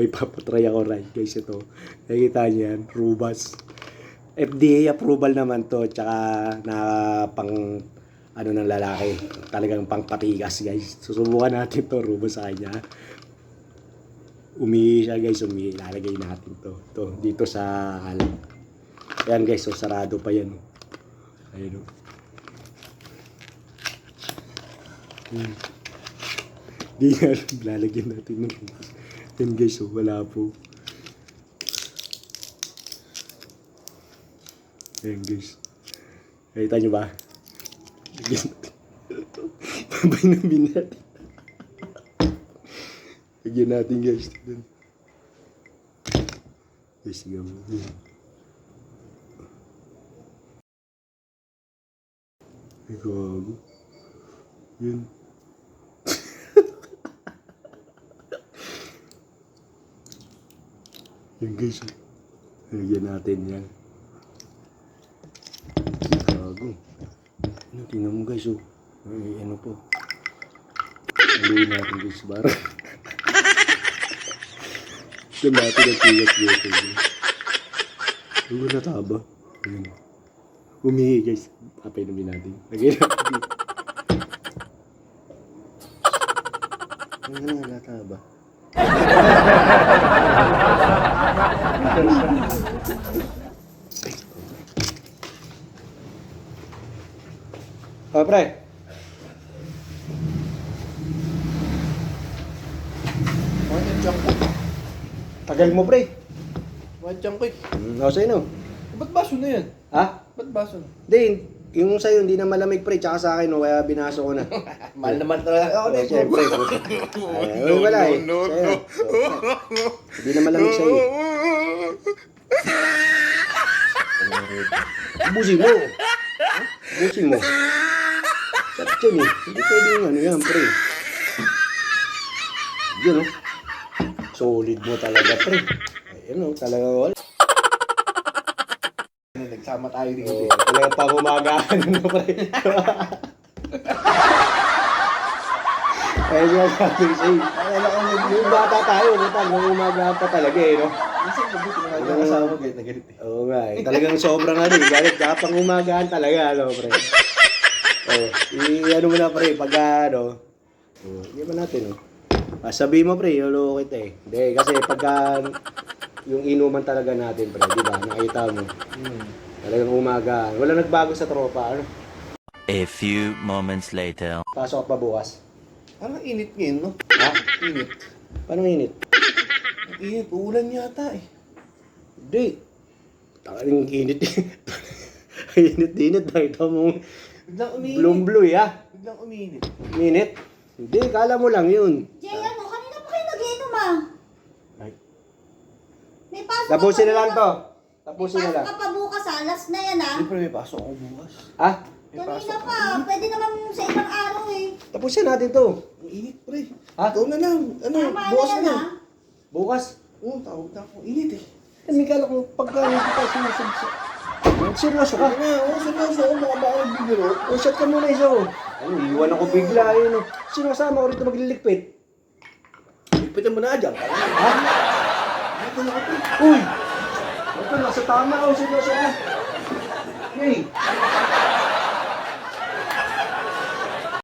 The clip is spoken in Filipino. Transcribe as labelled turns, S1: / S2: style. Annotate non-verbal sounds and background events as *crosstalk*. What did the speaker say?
S1: may papatry ako ride guys ito. Nakikita niyo yan, Rubas. FDA approval naman to, tsaka na pang ano ng lalaki. Talagang pang patigas guys. Susubukan natin to, Rubas sa kanya. Umihi siya guys, umihi. Lalagay natin to. To, dito sa halang. Ayan guys, so sarado pa yan. Ayun oh. Hmm. Di *laughs* natin ng. Yan guys, so wala po. Ayan guys. Nakita nyo ba? Babay na binat. Lagyan natin guys. Guys, sige mo. Ay, gago. Yan. Yan guys. Lagyan natin yan. Gago. Ano, tingnan mo guys, oh. Ay, ano po. Haluin natin guys, bara. Tignan natin ang tiyak dito. Ano na taba? Ayun. Humihi guys. Apay namin natin. Lagyan natin. Ano na, nataba? *laughs* *laughs* Oh, pre.
S2: Mga tiyan ko.
S1: Tagal mo, pre.
S2: Mga tiyan ko eh.
S1: Hmm, ako sa'yo, no?
S2: Ba't baso na yan?
S1: Ha?
S2: Ba't baso na?
S1: Hindi, yung sa'yo, hindi na malamig, pre. Tsaka sa akin, no? Kaya binaso ko na. *laughs*
S2: Mahal naman talaga ako
S1: Oh,
S2: na ito.
S1: siyempre. Ay, no, wala eh. Sa'yo. Hindi na malamig sa'yo. *laughs* Ubusin mo. Ha? Ubusin mo. Sarap yun eh. Hindi pwede yung ano yan, pre. Yun, oh. Solid mo talaga, pre. Ayun, oh. Talaga wala.
S2: Nagsama tayo dito.
S1: Oh, talaga pangumagahan na pre. Kaya nga sabi ko sa'yo,
S2: Akala ko nag
S1: yung bata tayo, buta, nangumagahan pa talaga eh, no?
S2: Minsan mabuti na nga yung kasama ko na galit eh.
S1: Oo nga eh, talagang *laughs* sobrang ano eh, galit ka, pangumagahan talaga, ano, pre. Oh, i-ano mo na pre, pag ano, oh, hindi ba natin, oh. Ah, sabi mo pre, yolo kita eh. Hindi, kasi pagka yung inuman talaga natin, pre, di ba? Nakita mo.
S2: Hmm.
S1: Talagang umaga. Wala nagbago sa tropa, ano?
S3: A few moments later.
S1: Pasok pa bukas.
S2: Parang init ngayon, no?
S1: Ha?
S2: Init.
S1: Paano init?
S2: Ang Init. Uulan yata eh.
S1: Hindi. Takaling init. *laughs* init, init. Nakita mo.
S2: Biglang umiinit.
S1: Blue blue, ya.
S2: Biglang umiinit.
S1: Init. Hindi, kala mo lang yun.
S4: Jay, ano? Kanina pa kayo nag-inom ah.
S1: Ay.
S4: May pasok
S1: Tapusin na lang to. Tapusin na
S4: pasok
S1: lang.
S4: ka pa bukas ah. Last na yan ah.
S2: Siyempre may pasok ako bukas.
S1: Ha?
S2: May
S4: Kanina
S2: pasok
S4: pa.
S2: ako.
S4: Pwede naman sa ibang araw eh.
S1: Tapusin natin to.
S2: Ang init, pre.
S1: Ha?
S2: Ikaw na lang. Ano,
S4: Tama na
S2: bukas
S4: yan
S2: na lang.
S4: ah.
S1: Bukas.
S2: Oo, tawag na ako. Init eh.
S1: Hindi kala ko pagka hindi ka sinusunod Seryoso ka?
S2: Ano nga, oo, seryoso ako. Baka baka nagbibiro.
S1: O, shot ka muna isa oh. Ay, iwan ako bigla yun oh. Sinasama ko rito magliligpit.
S2: Ipitan mo na dyan.
S1: Ha?
S2: Ito na ako.
S1: Uy! Ito, nasa tama oh. Seryoso ka. Hey!